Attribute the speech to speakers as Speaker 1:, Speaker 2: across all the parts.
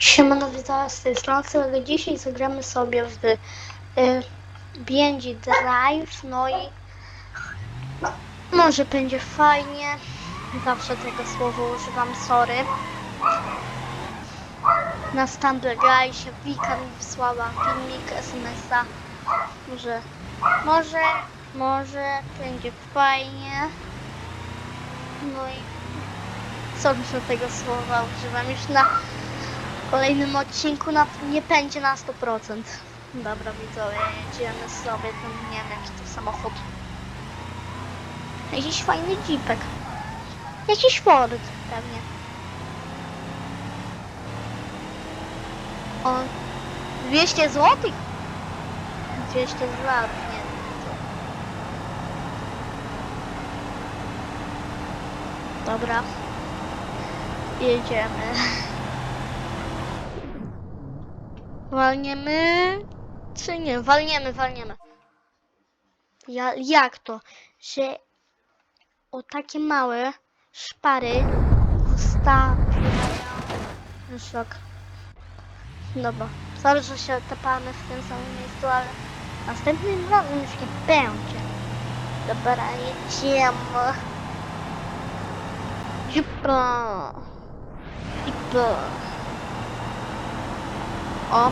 Speaker 1: Siemano, witam z tej strony całego. Dzisiaj zagramy sobie w y, BNG Drive, no i może będzie fajnie. Zawsze tego słowa używam, sorry. Na Stumble się Wika mi wysłała filmik SMS-a. Może, może, może będzie fajnie. No i co że tego słowa używam już na kolejnym odcinku na, nie pędzie na 100%. Dobra widzowie, jedziemy sobie, tam nie wiem jaki to samochód. Jakiś fajny jeepek. Jakiś Ford pewnie. O, 200 zł? 200 zł, nie. Dobra. Jedziemy. Walniemy? Czy nie? Walniemy, walniemy. Ja, jak to? Że o takie małe szpary ustawiają. Szok. Dobra. Sorry, że się tepamy w tym samym miejscu, ale następnym razem już nie będzie. Dobra, jedziemy. Jupa. Jupa. O.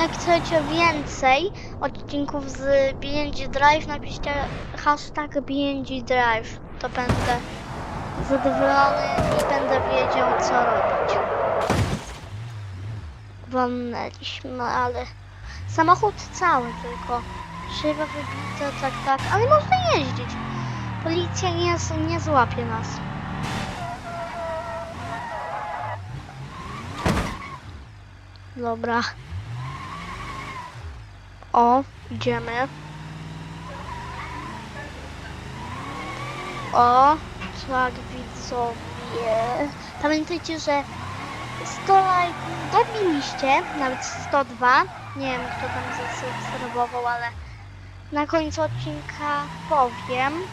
Speaker 1: Jak chcecie więcej odcinków z BNG Drive, napiszcie hashtag BNG Drive. To będę zadowolony i będę wiedział co robić. Walnęliśmy, ale samochód cały tylko. Szyba wybita, tak, tak, ale można jeździć. Policja nie, nie złapie nas. Dobra. O, idziemy. O, tak widzowie. Pamiętajcie, że 100 lajków dobiliście, nawet 102. Nie wiem, kto tam zasubskrybował, ale na końcu odcinka powiem.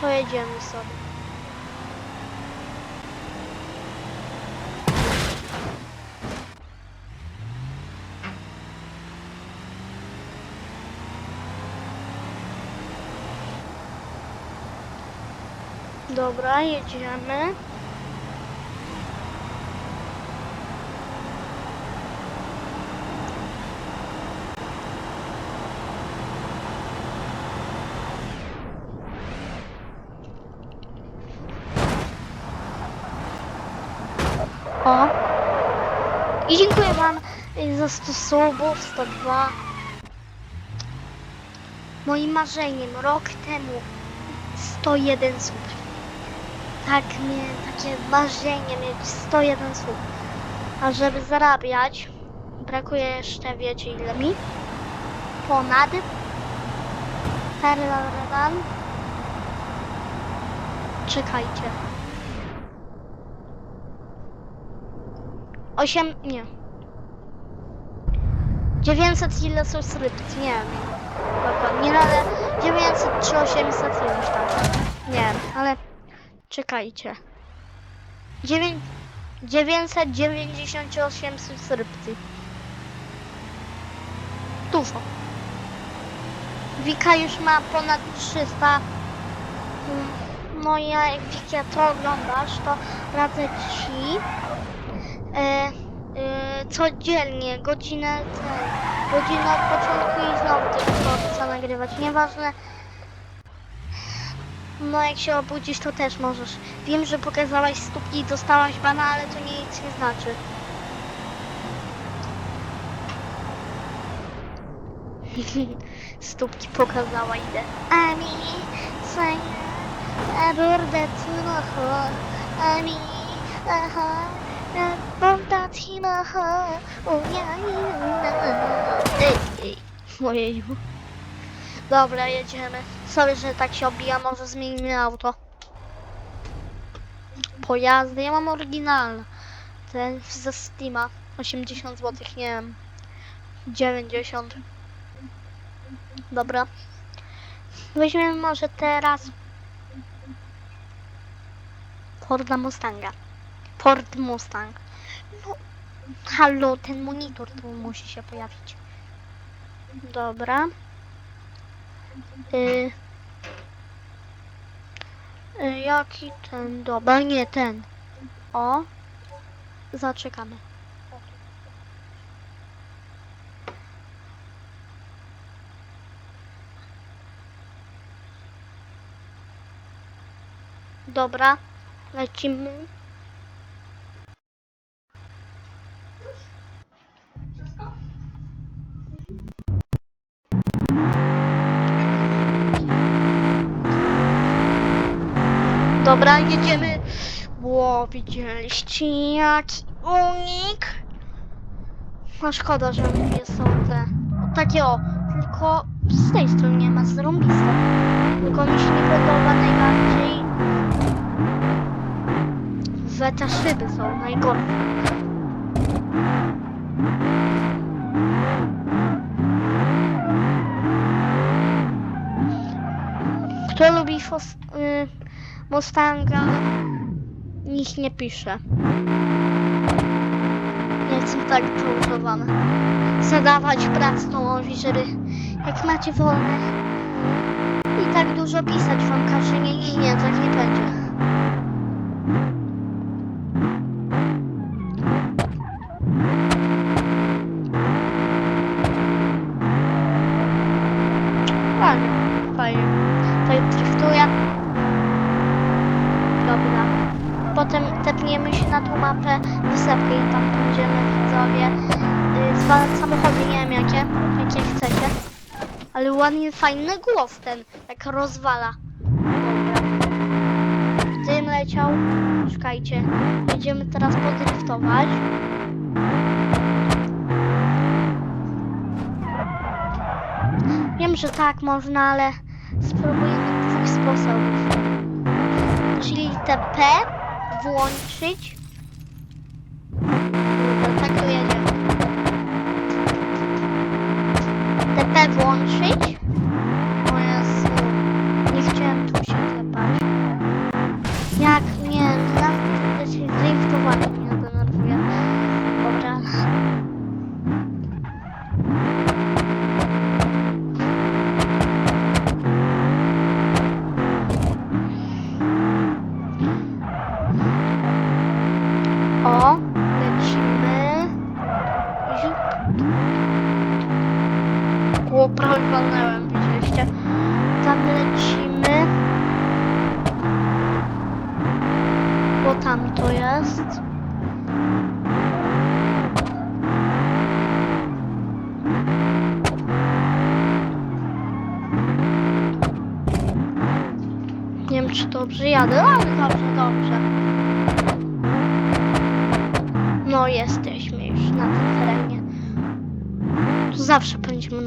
Speaker 1: To jedziemy sobie. Dobra, jedziemy. O. I dziękuję Wam y, za 100 subów, 102. Moim marzeniem rok temu 101 słów. Tak, miałem takie marzenie mieć 101 słów. A żeby zarabiać, brakuje jeszcze, wiecie ile mi? Ponad. Tarararan. Czekajcie. 8, nie. 900 ile subskrypcji, nie wiem. Dokładnie, ale 900 czy 800 ileś tam. Nie ale czekajcie. 9, 998 subskrypcji. Dużo. Wika już ma ponad 300. Mm, No ja, jak Wika to oglądasz, to radzę ci e, e, codziennie, godzinę, godzinę od początku i znowu co nagrywać. Nieważne. No jak się obudzisz, to też możesz. Wiem, że pokazałaś stópki i dostałaś bana, ale to nic nie znaczy. Stópki pokazała, idę. Ami, say, aburdę tunoho, ami, aha, bomba tinoho, ujaina. Ej, ej, ojeju. Dobra, jedziemy. Sorry, że tak się obija, może zmienimy auto. Pojazdy, ja mam oryginalne. Ten ze Steama. 80 zł, nie wiem. 90. Dobra. Weźmiemy może teraz. Forda Mustanga. Ford Mustang. No, halo, ten monitor tu musi się pojawić. Dobra. Y, y, jaki ten? Dobra, nie ten. O. Zaczekamy. Dobra, lecimy. Dobra, jedziemy. Ło, widzieliście unik? No szkoda, że nie są te takie o, tylko z tej strony nie ma zarąbiste. Tylko mi się nie podoba najbardziej, że te szyby są najgorsze. Kto lubi fos, Mustanga, niech nie pisze. Jestem tak przełudowany. Zadawać pracę Tomowi, żeby jak macie wolne i tak dużo pisać wam każe. Nie, nie, nie, tak nie będzie. Ładnie, fajny głos ten, jak rozwala. Dobra. Tym leciał. Czekajcie. Będziemy teraz podriftować. Wiem, że tak można, ale spróbujemy dwóch sposobów. Czyli TP włączyć. Kurde, tak to jedzie. TP włączyć. O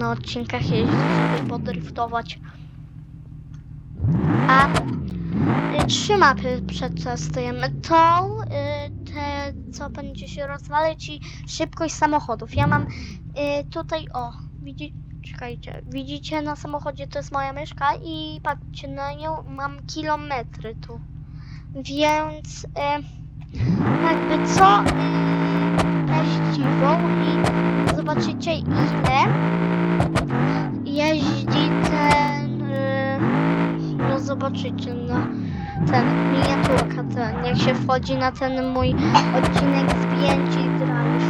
Speaker 1: odcinkach jeździć, żeby podriftować. A y, trzy mapy przetestujemy. Tą, y, te, co będzie się rozwalać i szybkość samochodów. Ja mam y, tutaj, o, widzi, czekajcie, widzicie na samochodzie to jest moja myszka i patrzcie na nią, mam kilometry tu. Więc y, jakby co, y, teściwą i zobaczycie ile jeździ ten, y, no zobaczycie, no ten, miniaturka ten, jak się wchodzi na ten mój odcinek zdjęć i drive.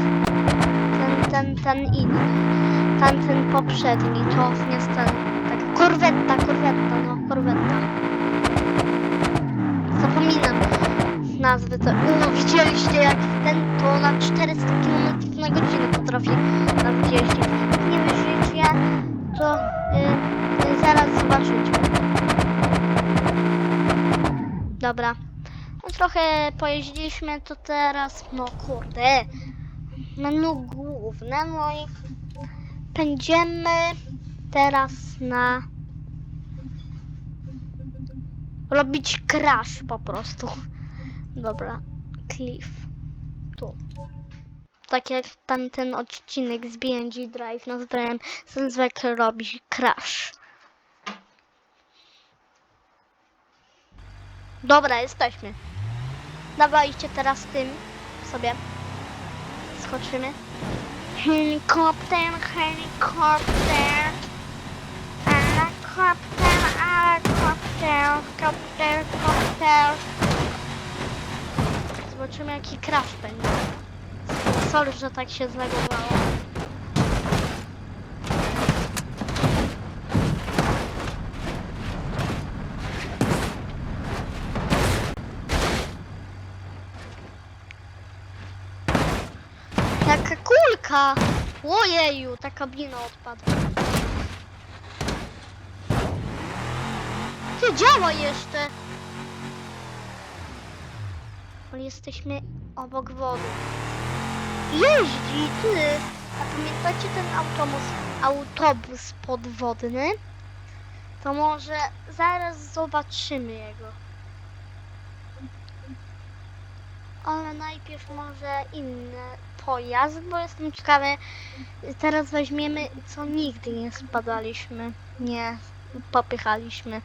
Speaker 1: Ten, ten, ten inny, ten, ten poprzedni, to jest ten, tak, korwetta, korwetta, no, korwetta. Zapominam nazwy to. No, widzieliście jak ten to na 400 km na godzinę potrafi nawet jeździć. Nie wierzycie, to y, y, zaraz zobaczycie. Dobra. No, trochę pojeździliśmy, to teraz, no kurde, menu główne, no i będziemy teraz na robić crash po prostu. Dobra, Cliff. Tu. Tak jak tamten odcinek z BNG Drive nazwałem ten zwykle robi crash. Dobra, jesteśmy. Dawajcie teraz tym sobie. Skoczymy. Helikopter, helikopter. Helikopter, helikopter, kopter, kopter. Zobaczymy jaki crash będzie. Sorry, że tak się zlegowało. Jaka kulka! Ojeju, ta kabina odpadła. Ty, działa jeszcze! Jesteśmy obok wody. Jeździ, ty! A pamiętacie ten autobus, autobus podwodny? To może zaraz zobaczymy jego. Ale najpierw może inny pojazd, bo jestem ciekawy. Teraz weźmiemy, co nigdy nie spadaliśmy. Nie popychaliśmy.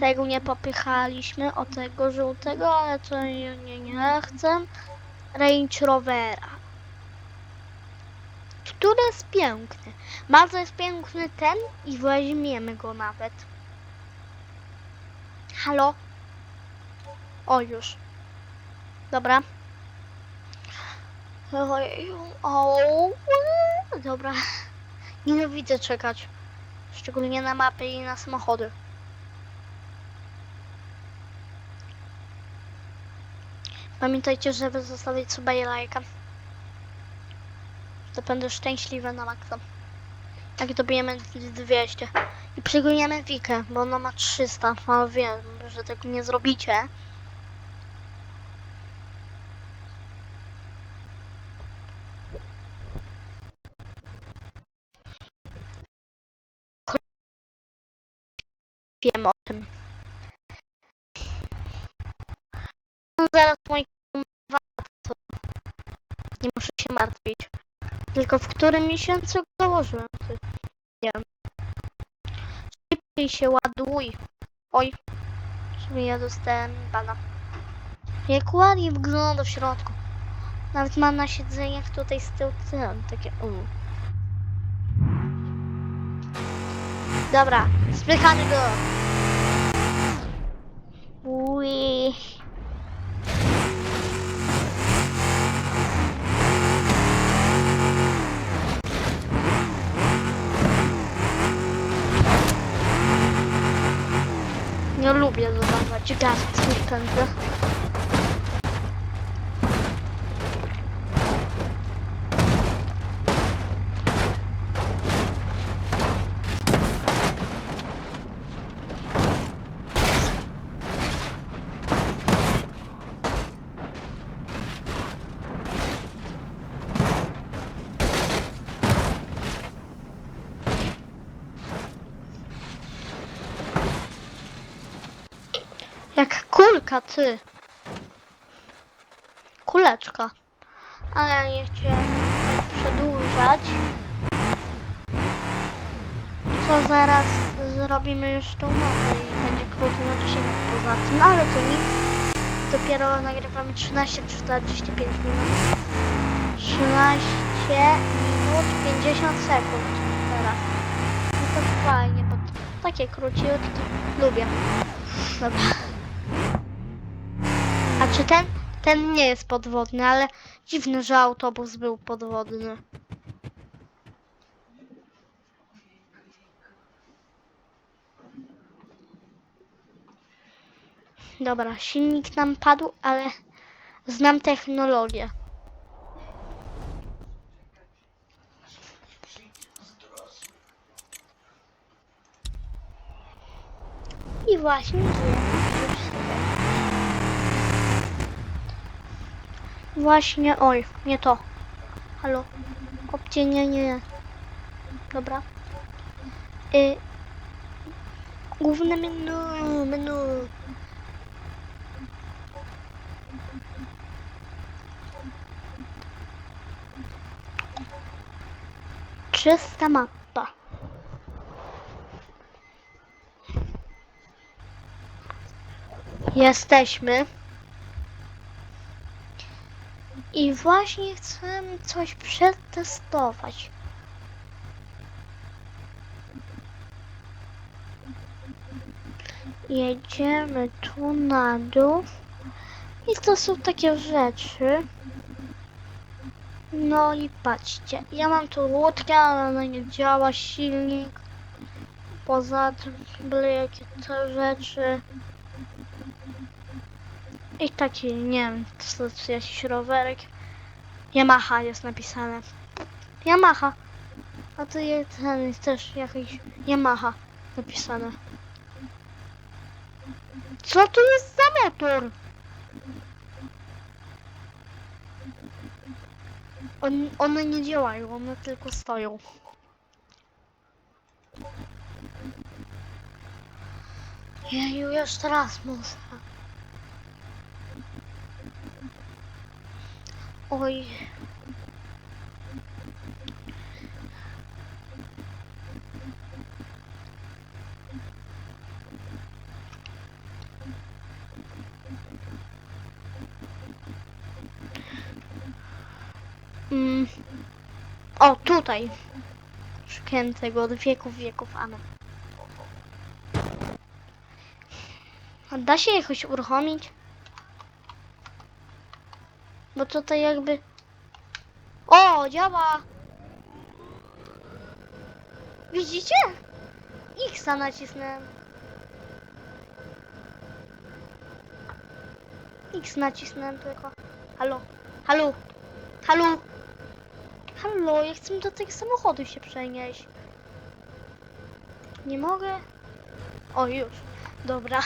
Speaker 1: Tego nie popychaliśmy, o tego żółtego, ale to nie, nie, nie chcę. Range Rovera. Który jest piękny. Bardzo jest piękny ten i weźmiemy go nawet. Halo? O, już. Dobra. O, dobra. Nienawidzę czekać. Szczególnie na mapy i na samochody. Pamiętajcie, żeby zostawić suba i lajka. To będę szczęśliwy na maksa. Jak dobijemy 200. I przygoniemy Wikę, bo ona ma 300. A wiem, że tego nie zrobicie. Wiem o tym. Zaraz mój to nie muszę się martwić. Tylko w którym miesiącu założyłem? Nie wiem. Szybciej się ładuj. Oj. Czyli ja dostałem bana. Jak ładnie wygląda w środku. Nawet mam na siedzeniach tutaj z tyłu tyłem, takie um. Dobra, spychamy go. Ui. Nie lubię dodawać gazu w pędzle. Jak kulka, ty. Kuleczka. Ale ja nie chciałem przedłużać. Co zaraz zrobimy już tą nową i będzie krótki odcinek poza tym, ale to nic. Dopiero nagrywamy 13.45 minut. 13 minut 50 sekund teraz. No to fajnie, bo takie króciutkie lubię. Dobra. A czy ten? Ten nie jest podwodny, ale dziwne, że autobus był podwodny. Dobra, silnik nam padł, ale znam technologię. I właśnie żyjemy już sobie. Właśnie, oj, nie to. Halo. Opcie, nie, nie. Dobra. Y, główne menu, menu. Czysta mapa. Jesteśmy. I właśnie chcę coś przetestować. Jedziemy tu na dół. I to są takie rzeczy. No i patrzcie, ja mam tu łódkę, ale ona nie działa, silnik. Poza tym były jakieś te rzeczy. I taki, nie wiem, to jest jakiś rowerek. Yamaha jest napisane. Yamaha. A tu jest jest też jakiś Yamaha napisane. Co tu jest za motor? On, one nie działają, one tylko stoją. Jeju, jeszcze raz muszę. Oj. Mm. O, tutaj. Szukałem tego od wieków wieków, ano. Da się jakoś uruchomić? Bo tutaj jakby... O, działa! Widzicie? X nacisnąłem. X nacisnąłem tylko. Halo? Halo? Halo? Halo, ja chcę do tego samochodu się przenieść. Nie mogę? O, już. Dobra.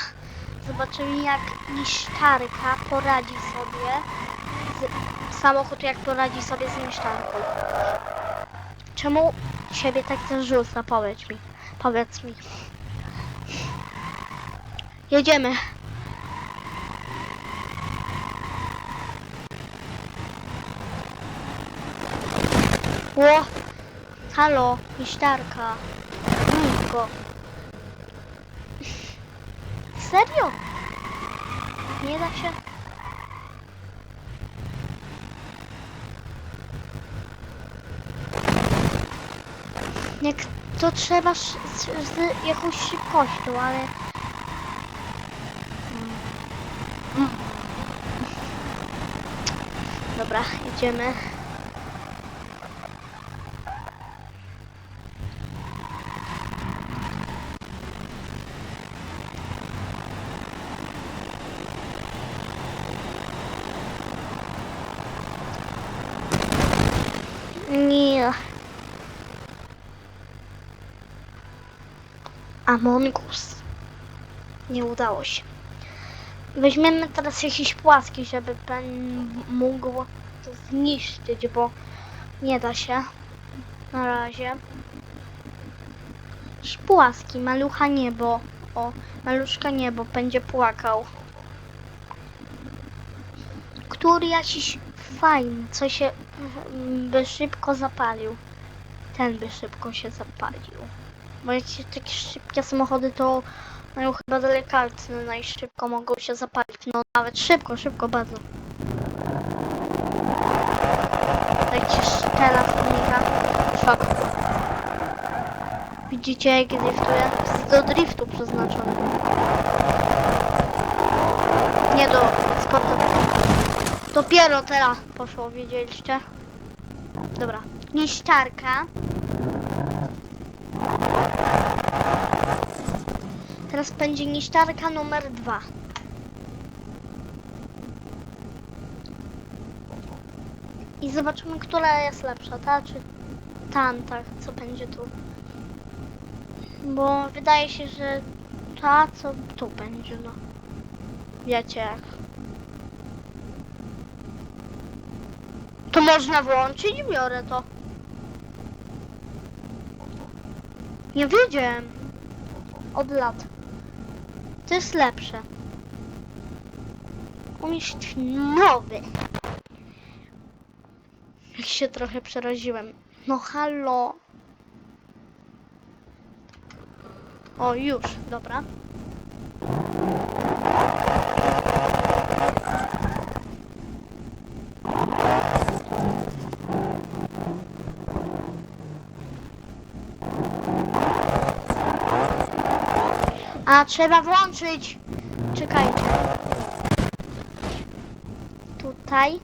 Speaker 1: Zobaczymy jak niszczarka poradzi sobie. Samochód jak poradzi sobie z niszczarką. Czemu ciebie tak zarzuca? Powiedz mi. Powiedz mi. Jedziemy. Ło! Halo, niszczarka. Niko. Serio? Nie da się? Jak to trzeba z, z jakąś szybkością, ale... Mm. Dobra, idziemy. Nie. Among Us. Nie udało się. Weźmiemy teraz jakiś płaski, żeby pan mógł to zniszczyć, bo nie da się. Na razie. Płaski, malucha niebo. O, maluszka niebo będzie płakał. Który jakiś fajny, co się mm, by szybko zapalił. Ten by szybko się zapalił. Bo jakieś takie szybkie samochody to mają chyba delikatne, no i szybko mogą się zapalić. No nawet szybko, szybko bardzo. Jakiś teraz mega szok. Widzicie jak driftuje? Do driftu przeznaczony. Nie do sportowego. Dopiero teraz poszło, wiedzieliście? Dobra. Niszczarka. Teraz będzie niszczarka numer dwa. I zobaczymy, która jest lepsza, ta czy tamta, co będzie tu. Bo wydaje się, że ta, co tu będzie, no. Wiecie jak. To można włączyć? Biorę to. Nie wiedziałem. Od lat. To jest lepsze. Umieszcz nowy. Jak się trochę przeraziłem. No halo. O, już, dobra. Trzeba włączyć. Czekajcie. Tutaj.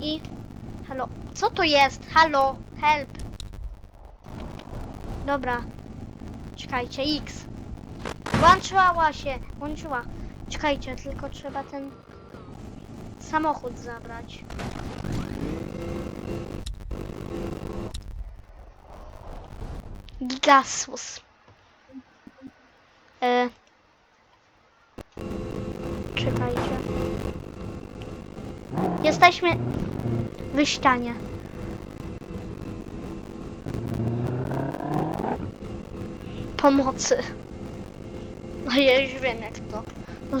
Speaker 1: I... Halo. Co to jest? Halo. Help. Dobra. Czekajcie, X. Włączyła się. Włączyła. Czekajcie, tylko trzeba ten samochód zabrać. Gigasus. E... Czekajcie. Jesteśmy w ścianie. Pomocy. No ja już wiem jak to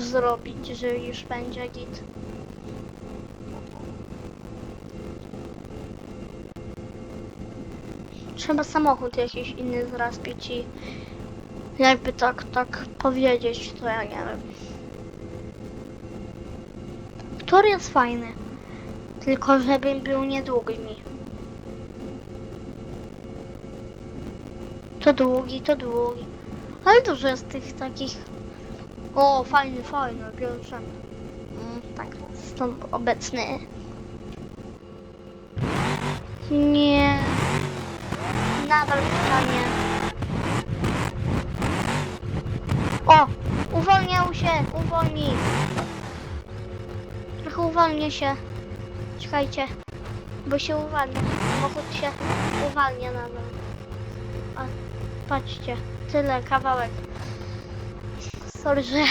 Speaker 1: zrobić, że już będzie git. Trzeba samochód jakiś inny zraspić i jakby tak, tak powiedzieć, to ja nie wiem. Który jest fajny, tylko żeby był niedługi mi. To długi, to długi. Ale dużo jest tych takich. O, fajny, fajny, bierzemy. Mm, tak, stąd obecny. Nie. Nadal pytanie. O! Uwolniał się! Uwolni! Trochę uwolnię się. Czekajcie. Bo się uwalnia. Samochód się uwalnia nadal. A, patrzcie. Tyle, kawałek. Sorry, że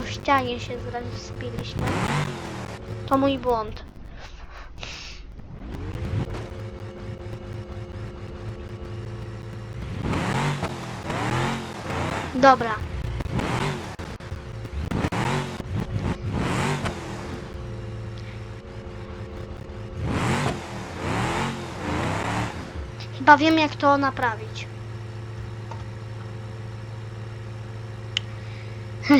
Speaker 1: w ścianie się zrespiliśmy. To mój błąd. Dobra. Chyba wiem jak to naprawić.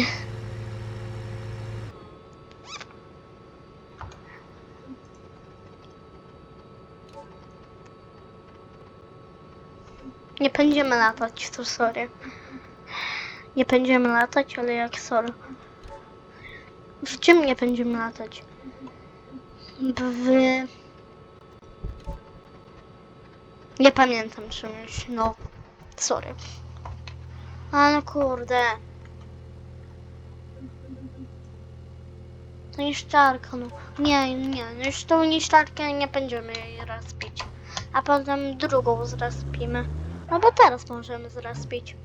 Speaker 1: Nie będziemy latać, to sorry. Nie będziemy latać, ale jak sorry. W czym nie będziemy latać? W... Nie pamiętam czymś, no. Sorry. A no kurde. To niszczarka, no. Nie, nie, no już tą niszczarkę nie będziemy jej rozbić. A potem drugą zrespimy. No bo teraz możemy zrespić.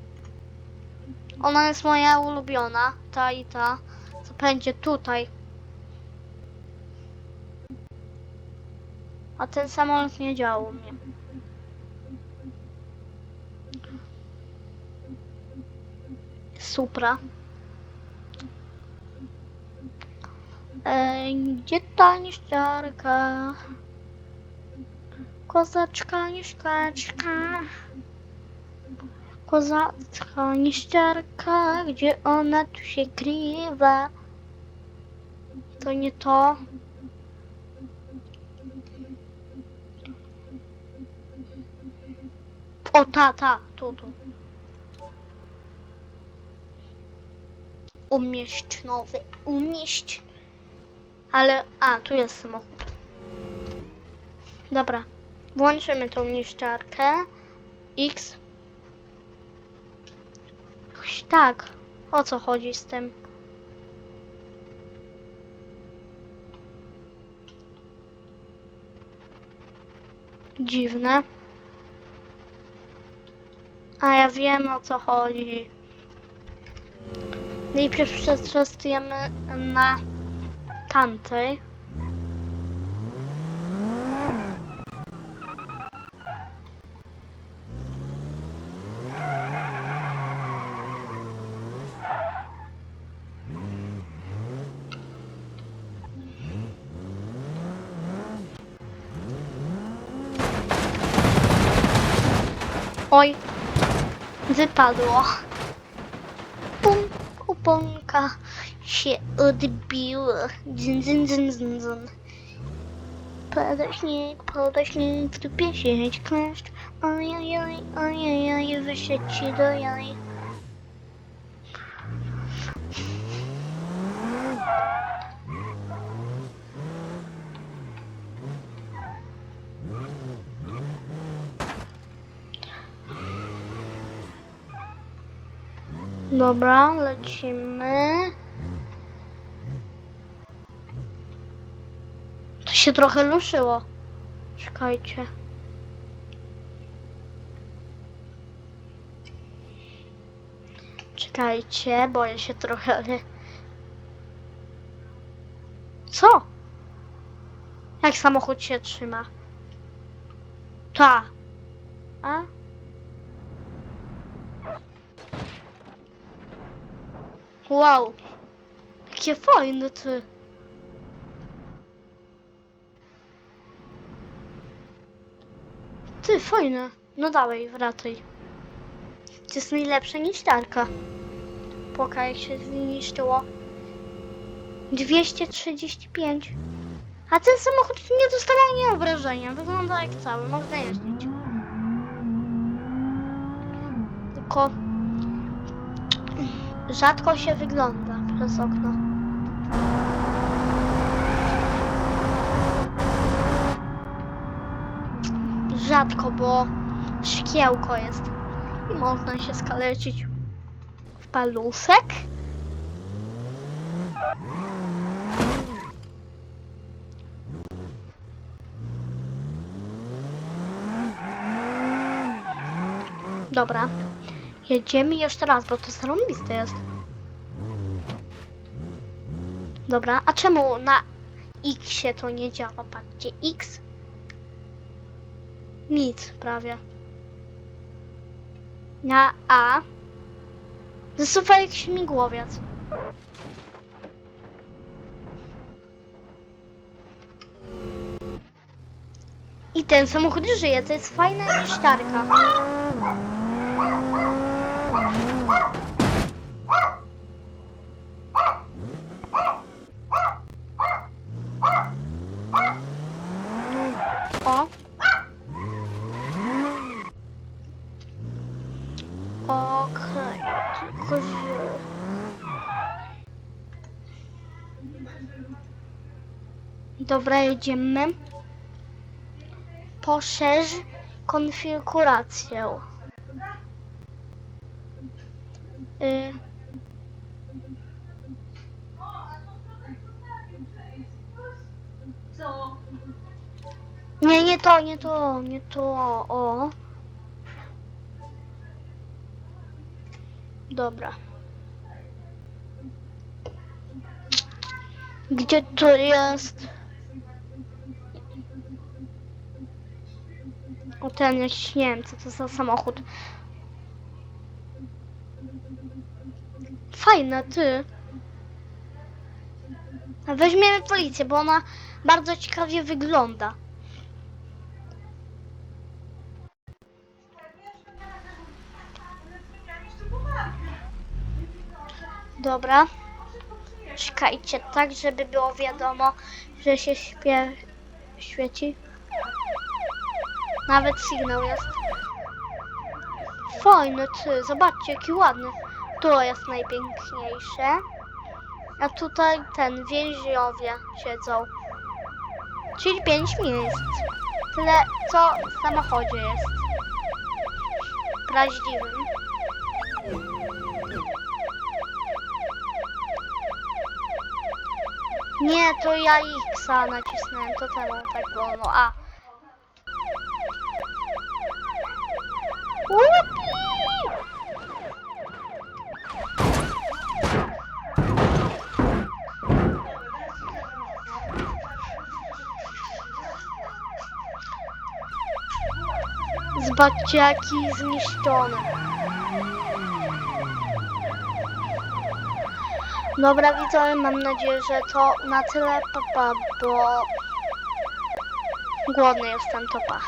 Speaker 1: Ona jest moja ulubiona, ta i ta, co będzie tutaj. A ten samolot nie działał mnie. Supra. Ej, gdzie ta niszczarka? Kozaczka, niszczarka. Kozacka, niszczarka, gdzie ona tu się krywa? To nie to. O, ta, ta, tu, tu. Umieść nowy, umieść. Ale, a, tu jest samochód. Dobra, włączymy tą niszczarkę. X. Tak, o co chodzi z tym? Dziwne. A ja wiem o co chodzi. Najpierw przetestujemy na tamtej. Oj, wypadło. Pum, kuponka się odbiła. Dzyn, dzyn, dzyn, dzyn, dzyn. Pada śnieg, pada śnieg, w dupie sieć kleszcz. Ojojoj, ojojoj, wyszedł ci do jaj. Dobra, lecimy. To się trochę ruszyło. Czekajcie. Czekajcie, boję się trochę. Co? Jak samochód się trzyma? Ta. A? Wow. Jakie fajne ty. Ty, fajne. No dawaj, wracaj. To jest najlepsze niż tarka. Poka jak się zniszczyło. 235. A ten samochód nie dostawał ani obrażenia. Wygląda jak cały. Można jeździć. Tylko rzadko się wygląda przez okno. Rzadko, bo szkiełko jest i można się skaleczyć w palusek. Dobra. Jedziemy jeszcze raz, bo to zarąbiste jest. Dobra, a czemu na X to nie działa? Patrzcie, X. Nic prawie. Na A. Zasuwa jak śmigłowiec. I ten samochód żyje, to jest fajna niszczarka. O. Okej. Dobra, jedziemy. Poszerz konfigurację. Y... Nie, nie to, nie to, nie to, o. Dobra. Gdzie to jest? O ten jakiś, nie wiem co to za samochód. Fajne, ty. A Weźmiemy policję, bo ona bardzo ciekawie wygląda. Dobra. Czekajcie tak, żeby było wiadomo, że się śpie... świeci. Nawet sygnał jest. Fajny ty, zobaczcie jaki ładny. To jest najpiękniejsze. A tutaj ten więźniowie siedzą. Czyli pięć miejsc. Tyle co w samochodzie jest. Prawdziwym. Nie, to ja X-a nacisnąłem, to temu tak było, no a. Łupi! Zobaczcie jaki zniszczony. Dobra widzowie, mam nadzieję, że to na tyle papa, bo głodny jestem, to pa.